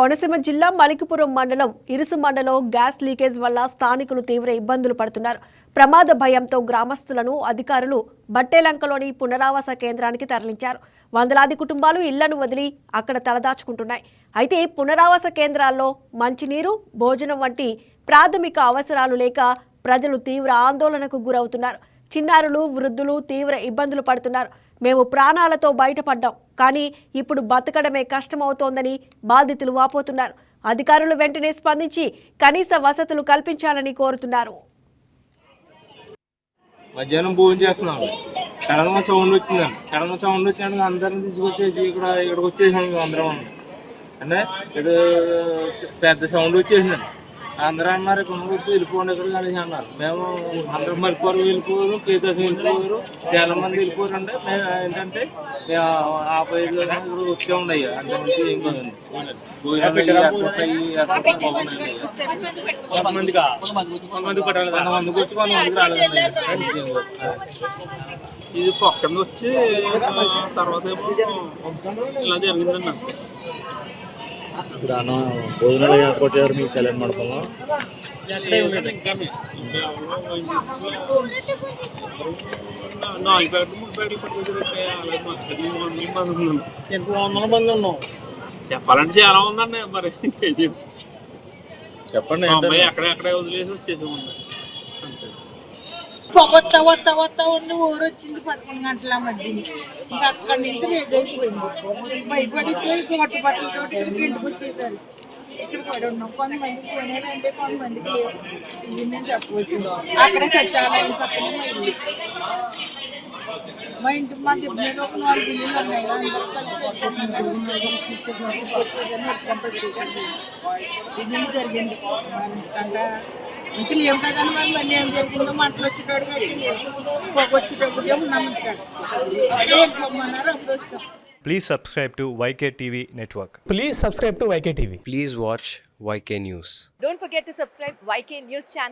కోనసీమ జిల్లా మలికిపురం మండలం ఇరుసు మండలం గ్యాస్ లీకేజ్ వల్ల స్థానికులు తీవ్ర ఇబ్బందులు పడుతున్నారు. ప్రమాద భయంతో గ్రామస్తులను అధికారులు బట్టేలంకలోని పునరావాస కేంద్రానికి తరలించారు. వందలాది కుటుంబాలు ఇళ్ళను వదిలి అక్కడ తలదాచుకుంటున్నాయి. అయితే పునరావాస కేంద్రాల్లో మంచినీరు భోజనం వంటి ప్రాథమిక అవసరాలు లేక ప్రజలు తీవ్ర ఆందోళనకు గురవుతున్నారు. చిన్నారులు వృద్ధులు తీవ్ర ఇబ్బందులు పడుతున్నారు. మేము ప్రాణాలతో బయటపడ్డాం. కానీ ఇప్పుడు బతకడమే కష్టమవుతోందని బాధితులు వాపోతున్నారు. అధికారులు వెంటనే స్పందించి కనీస వసతులు కల్పించాలని కోరుతున్నారు. మధ్యాహ్నం భోజనం చేస్తున్నాం సడన్గా సౌండ్ వచ్చిందండి సడన్గా సౌండ్ వచ్చినాక అందరిని తీసుకొచ్చేసి ఇక్కడ ఇక్కడికి వచ్చేసాం అందరం అంటే ఇది పెద్ద సౌండ్ వచ్చేసిందండి అందరూ అన్నారు వద్దు వెళ్ళిపోండి ఇక్కడ కలిసి అన్నారు మేము అందరం మరిపోరు వెళ్ళిపోరు కేదాస్ వెళ్ళిపోరు చాలా మంది వెళ్ళిపోరు అంటే మేము ఏంటంటే ఆ పైరు ఇప్పుడు వచ్చే ఉన్నాయి అంత మంచి ఏం కాదండి భోజనాలు ఎక్కడ ఉంటాయి, ఎక్కడ బాగున్నాయి. కొంతమందికి కొంతమంది పట్టాలి కొంతమందికి వచ్చి కొంతమందికి రాలేదండి ఇది పక్కన వచ్చి తర్వాత ఏమో ఇలా జరిగిందండి ఇప్పుడు అన్న భోజనాలు ఏర్పాటు చేయారు మీకు కళ్యాణ మండపంలో చెప్పాలంటే చాలా ఉందండి మరి. చెప్పు. చెప్పండి అమ్మాయి అక్కడే వదిలేసి వచ్చేసామండి అంతే. పొగొత్త వత్త వత్త ఉండి ఊరు వచ్చింది పదకొండు గంటల మధ్య ఇంకా అక్కడి నుంచి రేజ్ భయపడి భయపడిపోయి కోట బట్టలతో ఇక్కడికి ఇంటికి వచ్చేసారు. ఇక్కడ పడి ఉన్నాం కొంతమంది పోయినాయి కొంతమందికి లేవు. ఇది నేను చెప్పవచ్చు అక్కడే సత్యాలయం పక్కన మా ఇల్లు మా ఇంటి మా దిబ్బ మీద ఒక నాలుగు ఇల్లులు ఉన్నాయి. అందరూ కలిసి జరిగింది. అంటే ఇంకా లేవు కదా మరి మళ్ళీ ఏం జరిగిందో మంటలు లేవు పొగ వచ్చేటప్పుడు ఏమో నమ్ముతాడు అదే పొమ్మన్నారు అప్పుడు వచ్చాం Please subscribe to YK TV Network. Please subscribe to YK TV. Please watch YK News. Don't forget to subscribe YK News channel